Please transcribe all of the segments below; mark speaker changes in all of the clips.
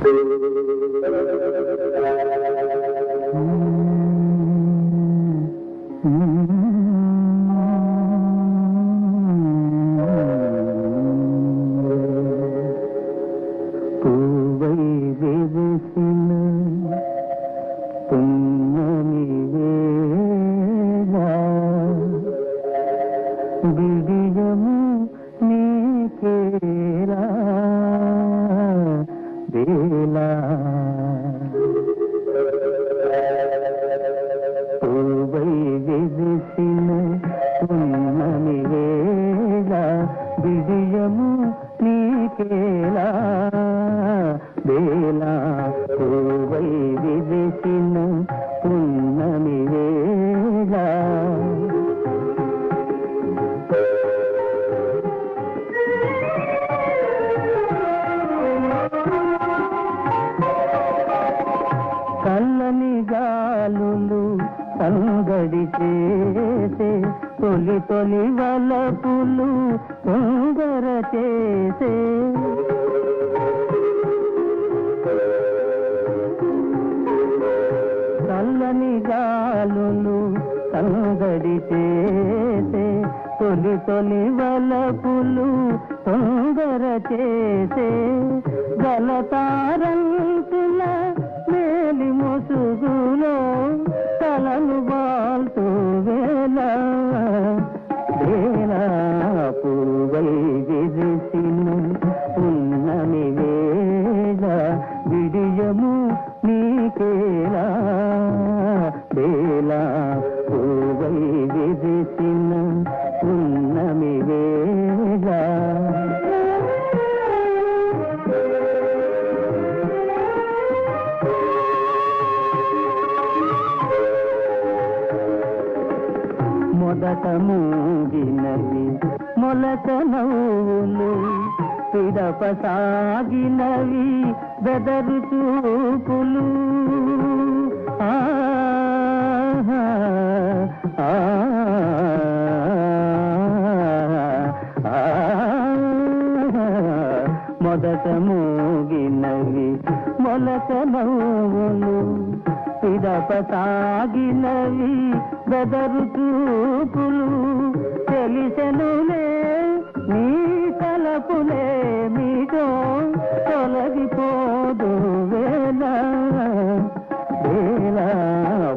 Speaker 1: Thank you. మొలకమోగినవి మొలకమౌను పిదపసాగినవి బెదరు చూపులు. తెలిసెనులే నీ తలపులే మీతో తొలగిపోదు వేళ వేళ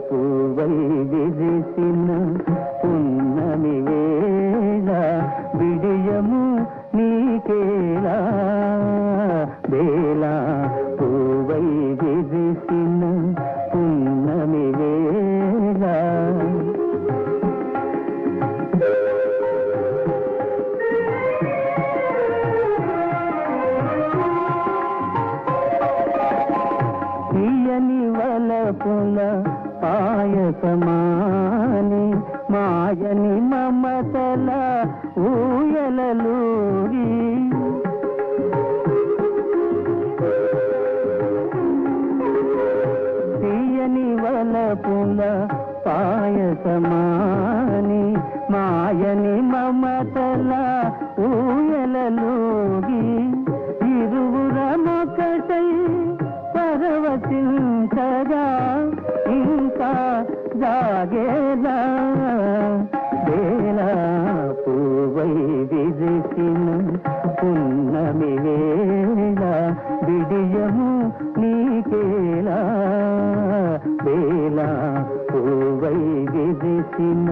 Speaker 1: పూవై విరిసిన పుల పాయసమాని మాయని మమతల ఊయలలు తీయని వల పుల పాయసమాని మాయని మమతల ఊయలలో ఉండగా ఇంకా జాగేలా వేలా పూవై విరిసిన పున్నమి వేళ విడియము నీకేలా వేలా పూవై విరిసిన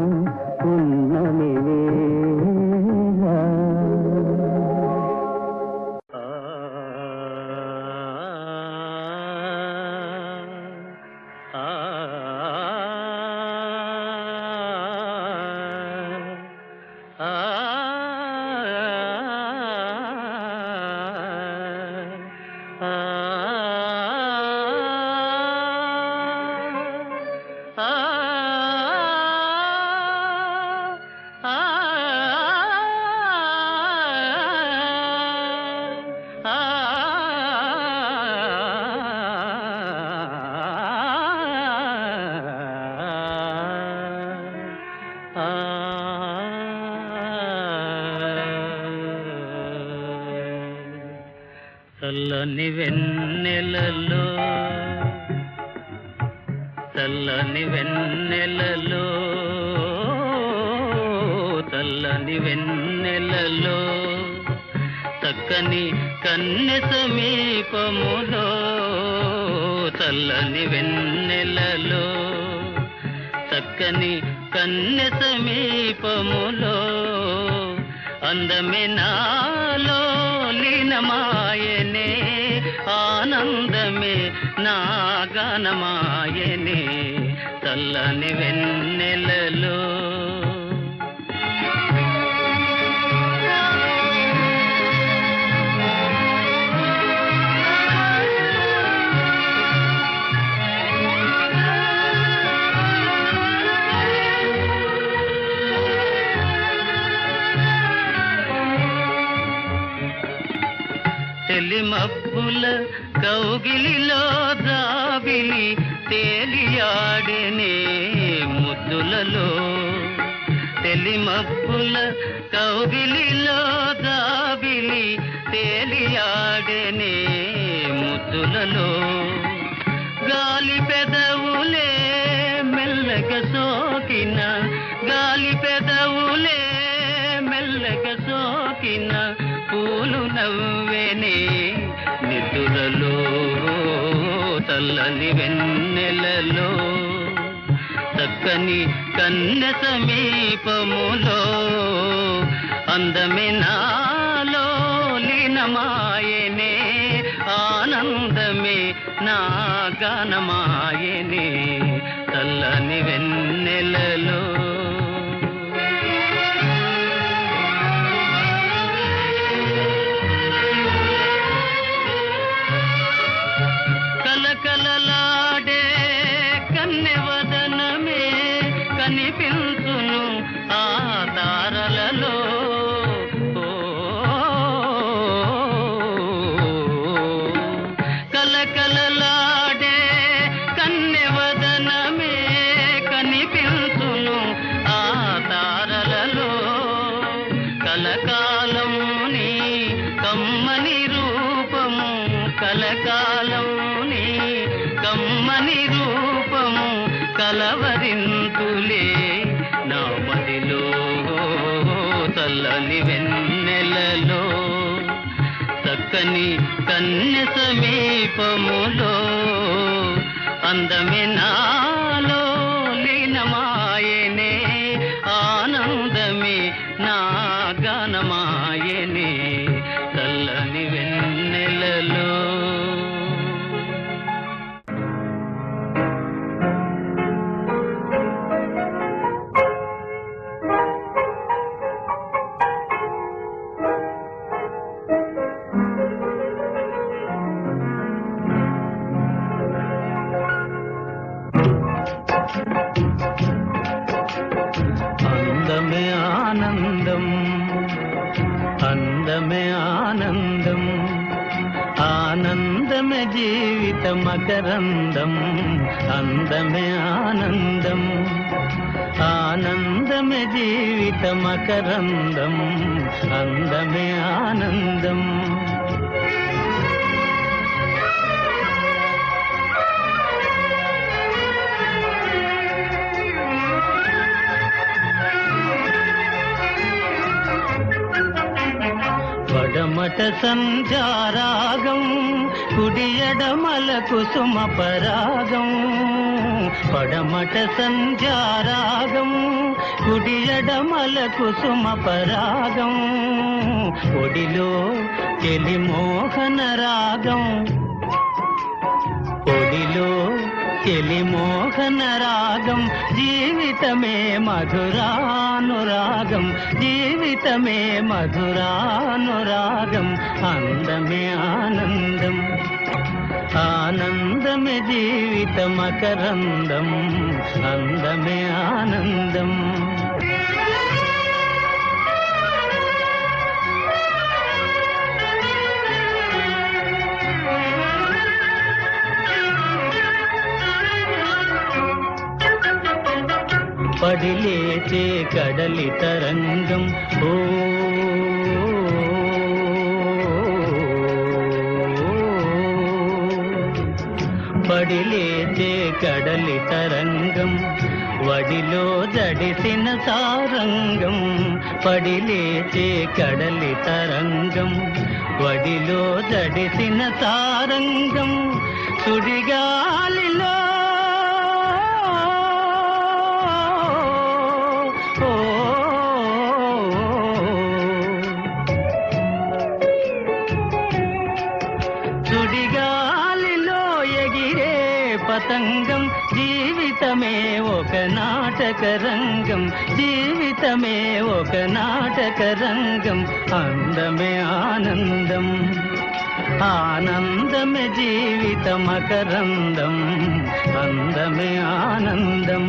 Speaker 1: చల్లని వెన్నెలలో చల్లని వెన్నెలలో చల్లని వెన్నెలలో చక్కని కన్నె సమీపములో చల్లని వెన్నెలలో చక్కని కన్నె సమీపములో అందమే నా గానమాయనే చల్లని వెన్నెలలో తెలిమబ్బుల కౌగిలిలో దాబిలి తేలియాడనే ముద్దులలో. తెలి మబ్బుల కౌగిలిలో దాబిలి తేలియాడనే ముద్దులలో. గాలి పెదవులే మెల్లగ సోకిన గాలి పెదవులే మెల్లగ సోకిన పూలు నవ్వెనే చల్లని వెన్నెలలో చక్కని కన్న సమీపములో అందమే నాలో లీనమాయనే ఆనందమే నా గానమాయనే చల్లని వెన్నెలలో కలకాలం నీ కమ్మని రూపము కలకాలం నీ కమ్మని రూపము కలవరింతులే. నా మదిలో తల్లని వెన్నెలలో చక్కని కన్య సమీపములో అందమైన జీవిత మకరందం అందమే ఆనందం ఆనందమే జీవిత మకరందం అందమే ఆనందం. వడమట సంజారాగం కుడియడమల కుసుమ పరాగం పడమట సంధ్యారాగం కుడియడమల కుసుమ పరాగం ఒడిలో కెలిమోహన రాగం ఒడిలో కెలి మోహన రాగం జీవితమే మధురానురాగం జీవితమే మధురానురాగం అందమే ఆనందం ఆనందమే జీవిత మకరందం అందమే ఆనందం. పడిలేచే కడలి తరంగం. ఓ పడిలేచే కడలి తరంగం. వడిలో జడిసిన సారంగం. పడిలేచే కడలి తరంగం. వడిలో జడిసిన సారంగం. సుడిగాలి రంగం. జీవితమే ఒక నాటక రంగం. అందమే ఆనందం. ఆనందమే జీవిత మకరందం. అందమే ఆనందం.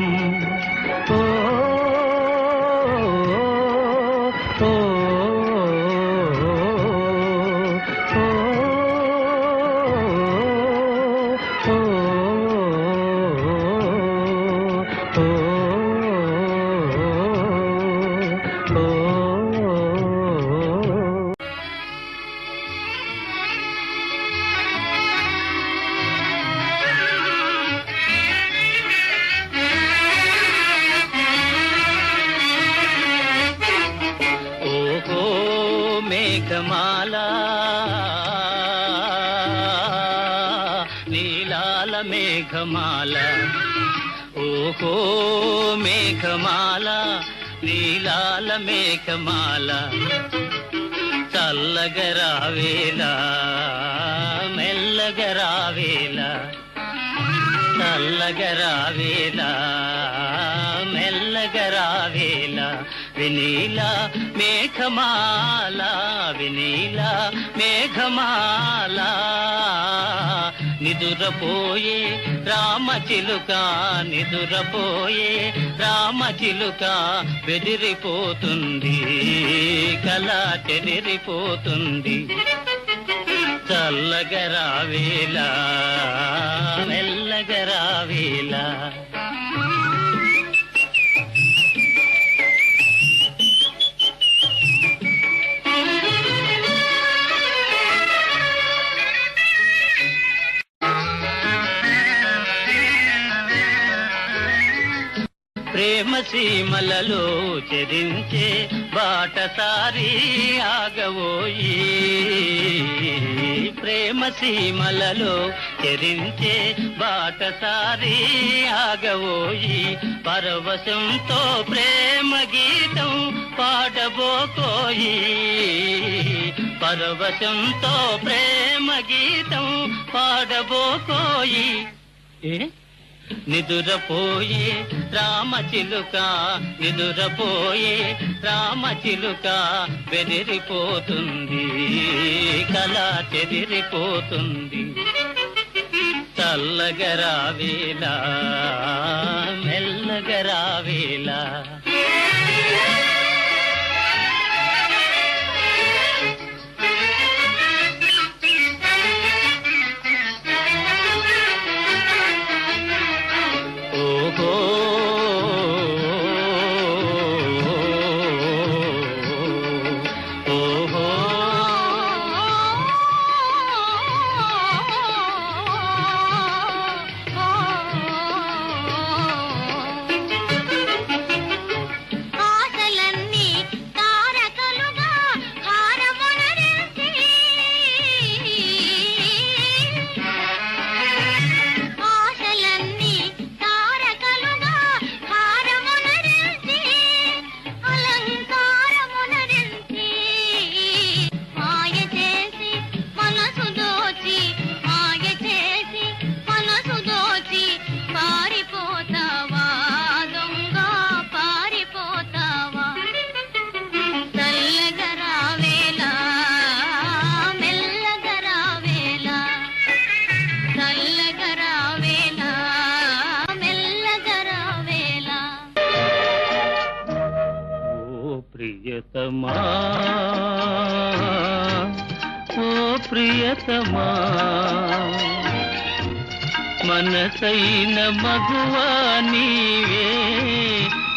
Speaker 1: ఓ, మేఘమాల. ఓహో మేఘమాల నీలాల మేఘమాల. చల్లగరావేలా మెల్లగరావేలా చల్లగరావేలా మెల్లగరావేలా వినీలా మేఘమాల వినీలా మేఘమాలా. నిదురపోయే రామచిలుక నిదురపోయే రామచిలుక బెదిరిపోతుంది కళ చెదిరిపోతుంది. చల్లగరావేలా మెల్లగరావేలా సీమలలో చెరించే బాటసారి ఆగవోయి ప్రేమ సీమలలో చెరించే బాటసారి ఆగవోయి పరవశంతో ప్రేమ గీతం పాడబోకోయి. పరవశంతో ప్రేమ గీతం పాడబోకోయి. ఏ? నిదురపోయే రామచిలుక నిదురపోయే రామచిలుక బెదిరిపోతుంది కళ చెదిరిపోతుంది. చల్లగరావేలా మెల్లగరావేలా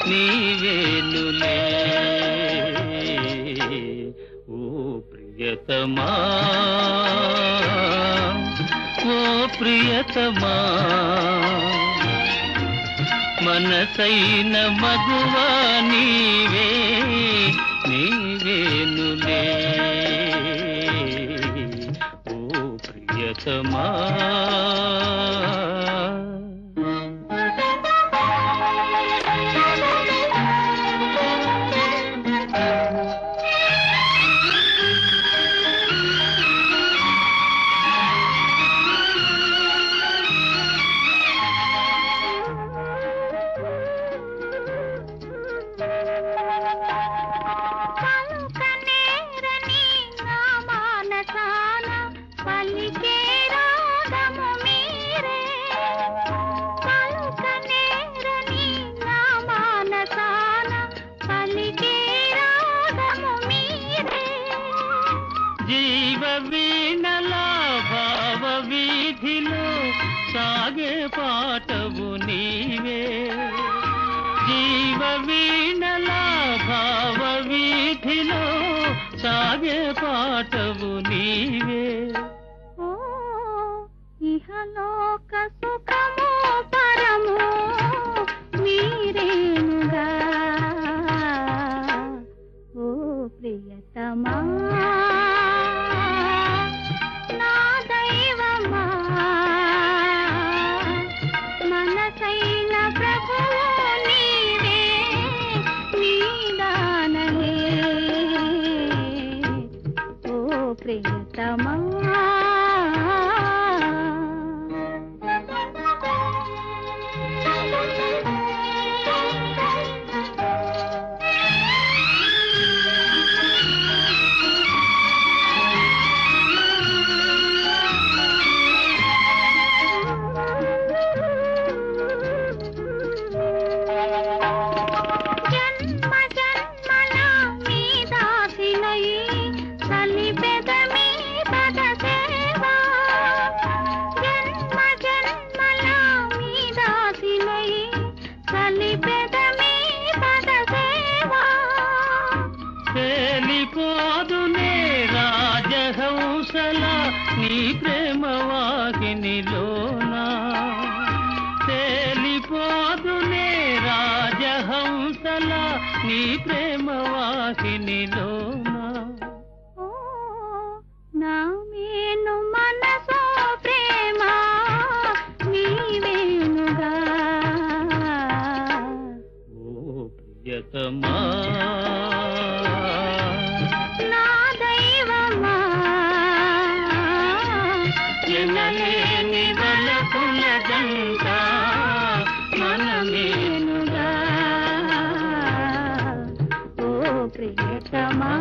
Speaker 1: నీవేనులే ఓ ప్రియతమా ఓ ప్రియతమా మనసైన మగువా నీవే जाने पे ప్రియతమా.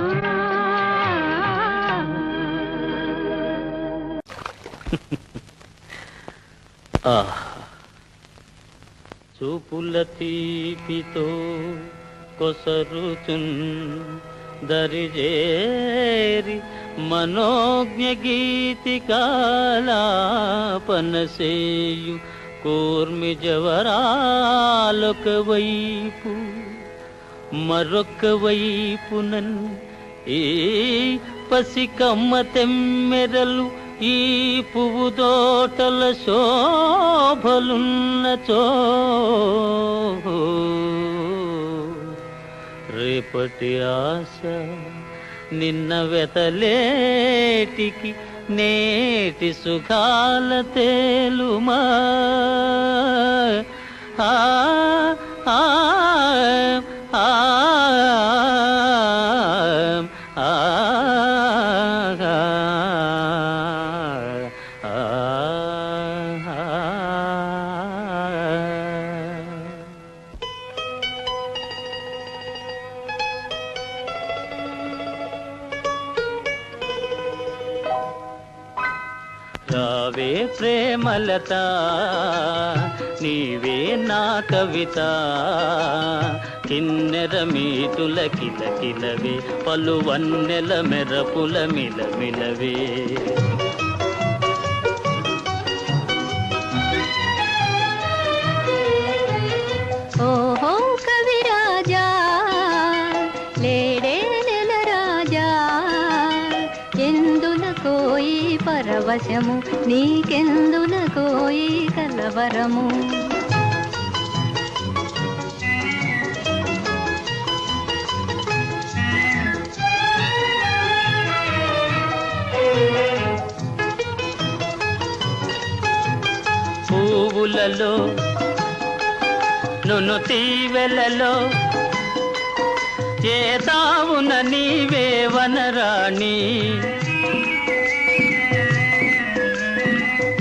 Speaker 1: చూపుల తీపితో కొసరుచున్ దరిజేరి మనోజ్ఞ గీతికాలాపనసేయు కూర్మి జవరాలొక వైపు మరొక వైపునన్ ఏ పసికమ్మ తెమ్మెరలు ఈ పువ్వు తోటల శోభలున్నచో. రేపటి ఆశ నిన్న వెతలేటికి నేటి సుఖాల తేలుమా. ఆ ఆ రావే ప్రేమలత నీవే నా కవిత. కిన్నెర మీటుల కిల కిలవే పలు వన్నెల మెరపుల మిల మిలవే.
Speaker 2: ఓహో కవిరాజా లేడే నెల రాజా ఎందుల కోయి పరవశము నీకెందులకో ఈ కలవరము?
Speaker 1: తీవెలలో నును తీవెలలో. ఏ నీవే వనరాణి?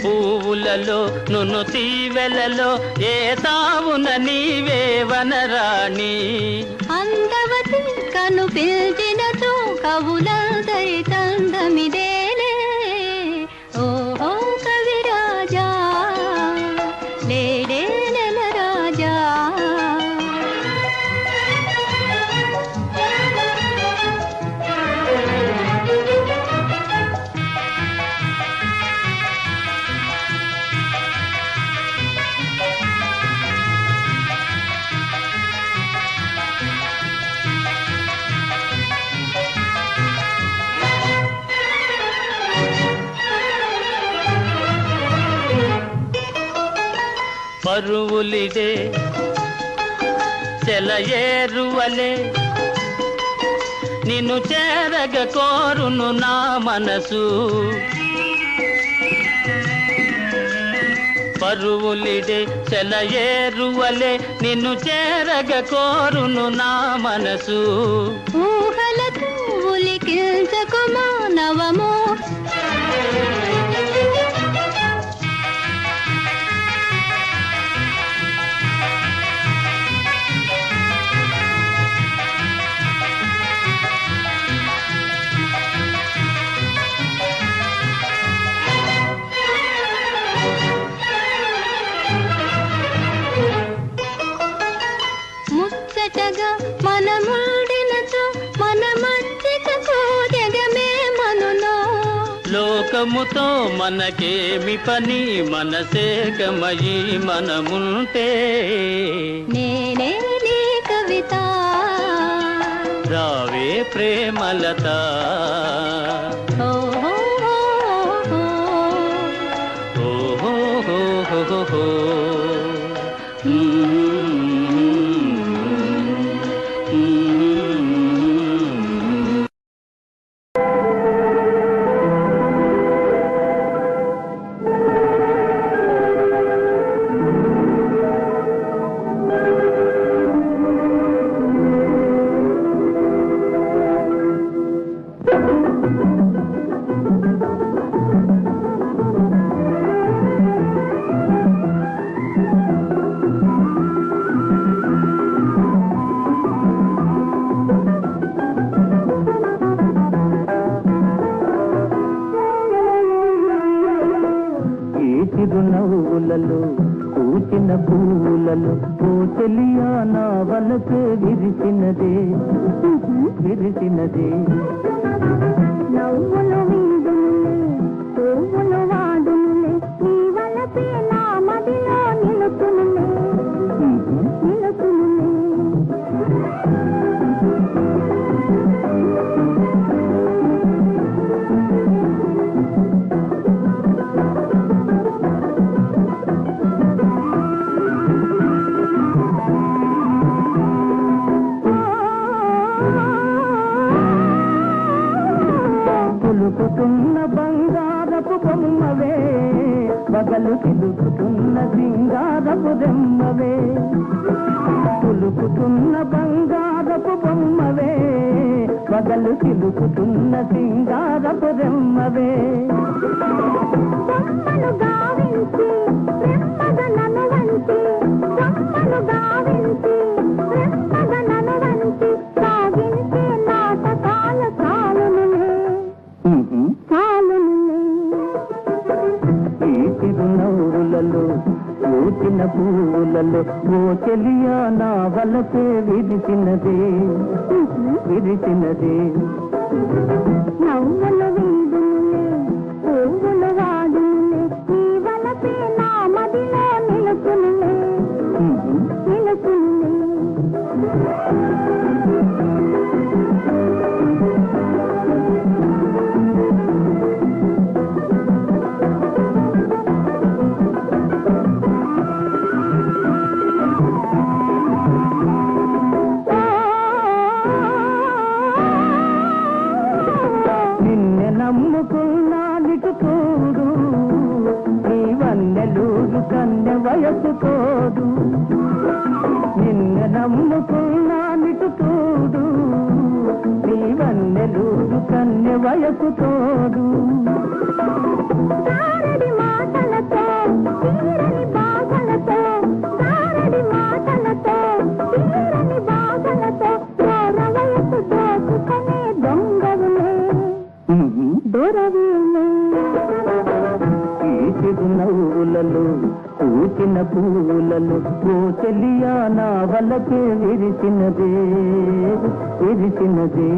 Speaker 1: పువ్వులలో నును తీవెలలో. ఏ తావున నీవే వనరాణి?
Speaker 2: అందవతి కను పిలిచినచో కవుల దరి తందమిదే
Speaker 1: పరువులిదే చెలయేరువలే నిన్ను చేరగ కోరును నా మనసు. పరువులిడే చెలయేరువలే నిన్ను చేరగ కోరును నా మనసు.
Speaker 2: ఊహలతో ఉలికించకు మానవము.
Speaker 1: లోకముతో మనకేమి పని? మనసేకమయి మనముంటే.
Speaker 2: నేనే నీ కవిత.
Speaker 1: రావే ప్రేమలత.
Speaker 3: పూలలో పూచిన పూలలో పూచెలియా నా వలసే విరిసినదే విరిసినదే
Speaker 2: నవ్వులు వీడునులే పువ్వులు
Speaker 3: పులుకుతున్న బంగారపు బొమ్మవే పగలు చిలుకుతున్న సింగారపు దెమ్మవే పులుకుతున్న బంగారపు బొమ్మవే పగలు చిలుకుతున్న సింగారపు దెమ్మవే
Speaker 2: గావించి నన్ను వంచి గావించి
Speaker 3: పూచిన పూలలో ఓ నా వలసే విరిసినదే విరిసినదే.
Speaker 2: నవ్వులు
Speaker 1: వలకే విరిసినదే విరిసినదే